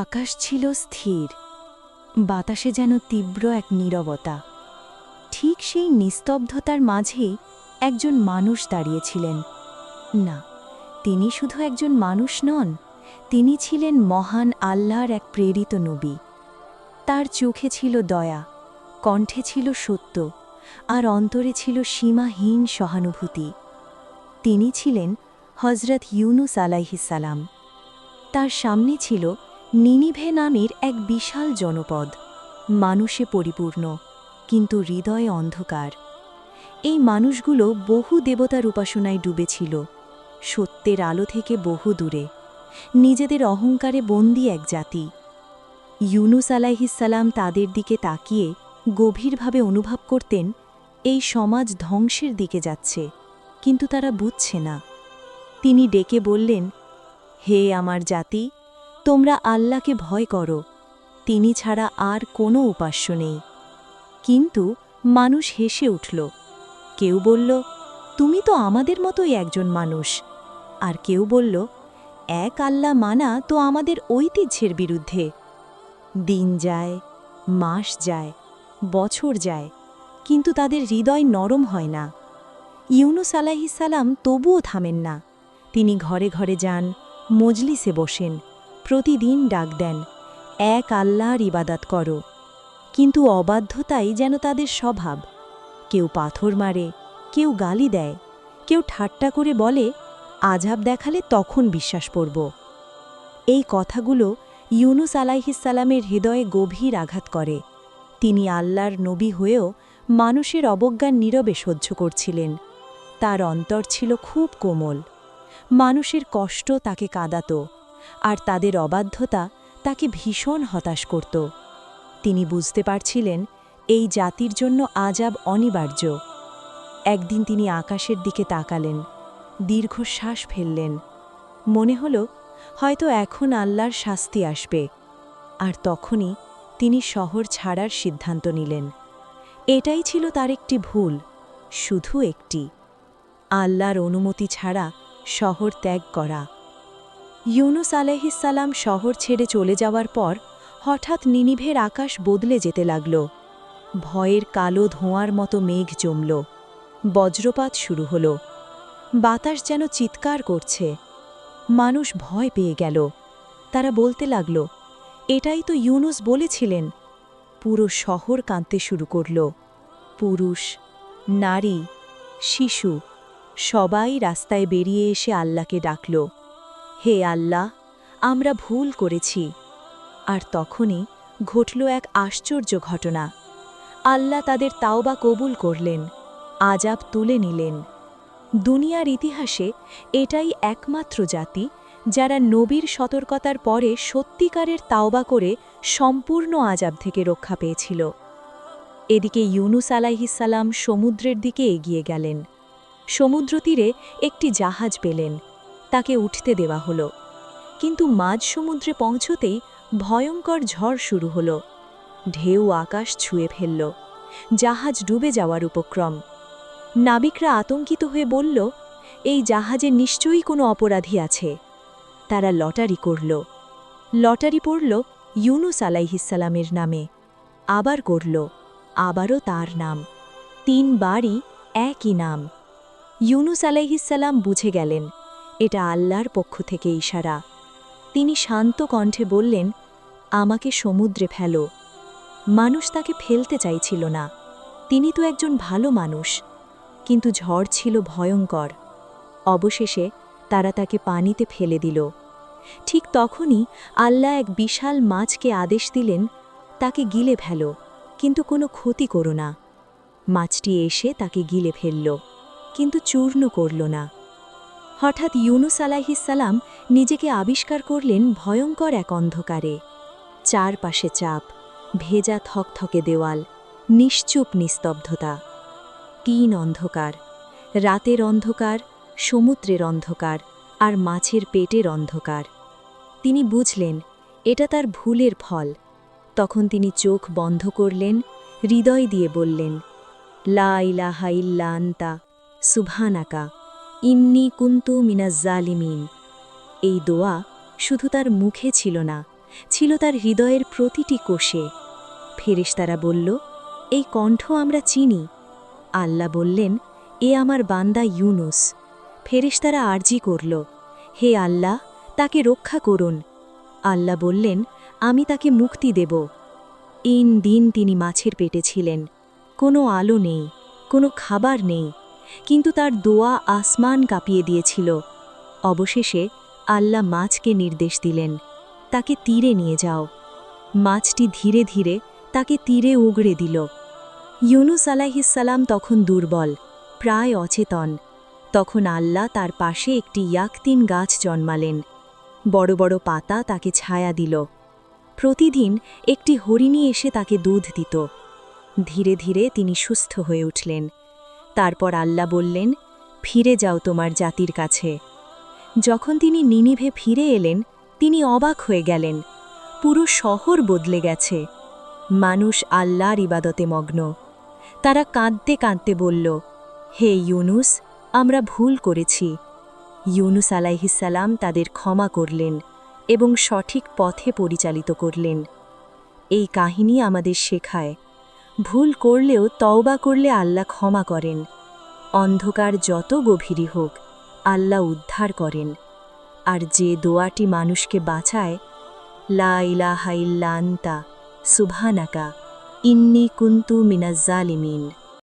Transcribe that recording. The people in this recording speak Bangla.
আকাশ ছিল স্থির, বাতাসে যেন তীব্র এক নীরবতা। ঠিক সেই নিস্তব্ধতার মাঝেই একজন মানুষ দাঁড়িয়েছিলেন। না, তিনি শুধু একজন মানুষ নন, তিনি ছিলেন মহান আল্লাহর এক প্রেরিত নবী। তার চোখে ছিল দয়া, কণ্ঠে ছিল সত্য, আর অন্তরে ছিল সীমাহীন সহানুভূতি। তিনি ছিলেন হজরত ইউনুস আলাইহিসালাম তার সামনে ছিল নিনিভে নামের এক বিশাল জনপদ। মানুষে পরিপূর্ণ, কিন্তু হৃদয়ে অন্ধকার। এই মানুষগুলো বহু দেবতার উপাসনায় ডুবেছিল। সত্যের আলো থেকে বহু দূরে। নিজেদের অহংকারে বন্দী এক জাতি। ইউনুস আলাইহিসাল্লাম তাদের দিকে তাকিয়ে গভীরভাবে অনুভব করতেন, এই সমাজ ধ্বংসের দিকে যাচ্ছে, কিন্তু তারা বুঝছে না। তিনি ডেকে বললেন, হে আমার জাতি তোমরা আল্লাহকে ভয় করো, তিনি ছাড়া আর কোনো উপাস্য নেই। কিন্তু মানুষ হেসে উঠল, কেউ বলল, তুমি তো আমাদের মতোই একজন মানুষ। আর কেউ বলল, এক আল্লাহ মানা তো আমাদের ঐতিহ্যের বিরুদ্ধে। দিন যায়, মাস যায়, বছর যায়, কিন্তু তাদের হৃদয় নরম হয় না। ইউনুস আলাহিসাল্লাম তবুও থামেন না। তিনি ঘরে ঘরে যান, মজলিসে বসেন। প্রতিদিন ডাক দেন, এক আল্লাহর ইবাদাত করো। কিন্তু অবাধ্যতাই যেন তাদের স্বভাব। কেউ পাথর মারে, কেউ গালি দেয়, কেউ ঠাট্টা করে বলে, আজাব দেখালে তখন বিশ্বাস করব। এই কথাগুলো ইউনুস আলাইহিসালামের হৃদয়ে গভীর আঘাত করে। তিনি আল্লাহর নবী হয়েও মানুষের অবজ্ঞান নীরবে সহ্য করছিলেন। তার অন্তর ছিল খুব কোমল। মানুষের কষ্ট তাকে কাঁদাত। আর তাদের অবাধ্যতা তাকে ভীষণ হতাশ করত। তিনি বুঝতে পারছিলেন এই জাতির জন্য আজাব অনিবার্য। একদিন তিনি আকাশের দিকে তাকালেন, দীর্ঘশ্বাস ফেললেন। মনে হল, হয়তো এখন আল্লাহর শাস্তি আসবে। আর তখনই তিনি শহর ছাড়ার সিদ্ধান্ত নিলেন। এটাই ছিল তার একটি ভুল, শুধু একটি। আল্লাহর অনুমতি ছাড়া শহর ত্যাগ করা। ইউনুস আলহিসাল্লাম শহর ছেড়ে চলে যাওয়ার পর হঠাৎ নিনিভের আকাশ বদলে যেতে লাগল। ভয়ের কালো ধোঁয়ার মতো মেঘ জমল। বজ্রপাত শুরু হল। বাতাস যেন চিৎকার করছে। মানুষ ভয় পেয়ে গেল। তারা বলতে লাগল, এটাই তো ইউনুস বলেছিলেন। পুরো শহর কাঁদতে শুরু করল। পুরুষ, নারী, শিশু সবাই রাস্তায় বেরিয়ে এসে আল্লাহকে ডাকল। হে আল্লাহ, আমরা ভুল করেছি। আর তখনই ঘটল এক আশ্চর্য ঘটনা। আল্লাহ তাদের তাওবা কবুল করলেন আজাব তুলে নিলেন। দুনিয়ার ইতিহাসে এটাই একমাত্র জাতি যারা নবীর সতর্কতার পরে সত্যিকারের তাওবা করে সম্পূর্ণ আজাব থেকে রক্ষা পেয়েছিল। এদিকে ইউনুস আলাইহিসাল্লাম সমুদ্রের দিকে এগিয়ে গেলেন। সমুদ্র তীরে একটি জাহাজ পেলেন। তাকে উঠতে দেওয়া হলো। কিন্তু মাঝ সমুদ্রে পৌঁছতেই ভয়ঙ্কর ঝড় শুরু হলো। ঢেউ আকাশ ছুঁয়ে ফেলল। জাহাজ ডুবে যাওয়ার উপক্রম। নাবিকরা আতঙ্কিত হয়ে বলল, এই জাহাজে নিশ্চয়ই কোনো অপরাধী আছে। তারা লটারি করল। লটারি পড়ল ইউনুস আলাইহিসালামের নামে। আবার করল, আবারও তার নাম। তিনবারই একই নাম। ইউনুস আলাইহিসাল্লাম বুঝে গেলেন এটা আল্লাহর পক্ষ থেকে ইশারা। তিনি শান্ত কণ্ঠে বললেন, আমাকে সমুদ্রে ফেলো। মানুষ তাকে ফেলতে চাইছিল না। তিনি তো একজন ভালো মানুষ। কিন্তু ঝড় ছিল ভয়ঙ্কর। অবশেষে তারা তাকে পানিতে ফেলে দিল। ঠিক তখনই আল্লাহ এক বিশাল মাছকে আদেশ দিলেন, তাকে গিলে ফেলো, কিন্তু কোনো ক্ষতি করো না। মাছটি এসে তাকে গিলে ফেলল, কিন্তু চূর্ণ করল না। হঠাৎ ইউনুস আলাহিসাল্লাম নিজেকে আবিষ্কার করলেন ভয়ঙ্কর এক অন্ধকারে। চারপাশে চাপ, ভেজা থকথকে দেওয়াল, নিশ্চুপ নিস্তব্ধতা। টিন অন্ধকার, রাতের অন্ধকার, সমুদ্রের অন্ধকার আর মাছের পেটের অন্ধকার। তিনি বুঝলেন, এটা তার ভুলের ফল। তখন তিনি চোখ বন্ধ করলেন, হৃদয় দিয়ে বললেন, লা ইলাহা ইল্লা আন্তা, সুবহানাকা। ইন্নি কুন্তু মিনাজ্জালিমিন এই দোয়া শুধু তার মুখে ছিল না, ছিল তার হৃদয়ের প্রতিটি কোষে। ফেরেশতারা বলল, এই কণ্ঠ আমরা চিনি। আল্লাহ বললেন, এ আমার বান্দা ইউনুস। ফেরেশতারা আর্জি করল, হে আল্লাহ, তাকে রক্ষা করুন। আল্লাহ বললেন, আমি তাকে মুক্তি দেব। ইন দিন তিনি মাছের পেটে ছিলেন, কোনো আলো নেই, কোনো খাবার নেই। কিন্তু তার দোয়া আসমান কাঁপিয়ে দিয়েছিল। অবশেষে আল্লাহ মাছকে নির্দেশ দিলেন, তাকে তীরে নিয়ে যাও। মাছটি ধীরে ধীরে তাকে তীরে উগড়ে দিল। ইউনুস আলাহিসাল্লাম তখন দুর্বল, প্রায় অচেতন। তখন আল্লাহ তার পাশে একটি ইয়াকতিন গাছ জন্মালেন। বড় বড় পাতা তাকে ছায়া দিল। প্রতিদিন একটি হরিণী এসে তাকে দুধ দিত। ধীরে ধীরে তিনি সুস্থ হয়ে উঠলেন। তারপর আল্লাহ বললেন, ফিরে যাও তোমার জাতির কাছে। যখন তিনি নিনিভে ফিরে এলেন, তিনি অবাক হয়ে গেলেন। পুরো শহর বদলে গেছে। মানুষ আল্লাহর ইবাদতে মগ্ন। তারা কাঁদতে কাঁদতে বলল, হে ইউনুস, আমরা ভুল করেছি। ইউনুস আলাইহিসাল্লাম তাদের ক্ষমা করলেন এবং সঠিক পথে পরিচালিত করলেন। এই কাহিনী আমাদের শেখায়। ভুল করলেও তওবা করলে আল্লাহ ক্ষমা করেন। অন্ধকার যত গভীরই হোক, আল্লাহ উদ্ধার করেন। আর যে দোয়াটি মানুষকে বাঁচায়, লা ইলাহা ইল্লা আন্তা, সুবহানাকা, ইন্নি কুন্তু মিনাজ্জালিমিন।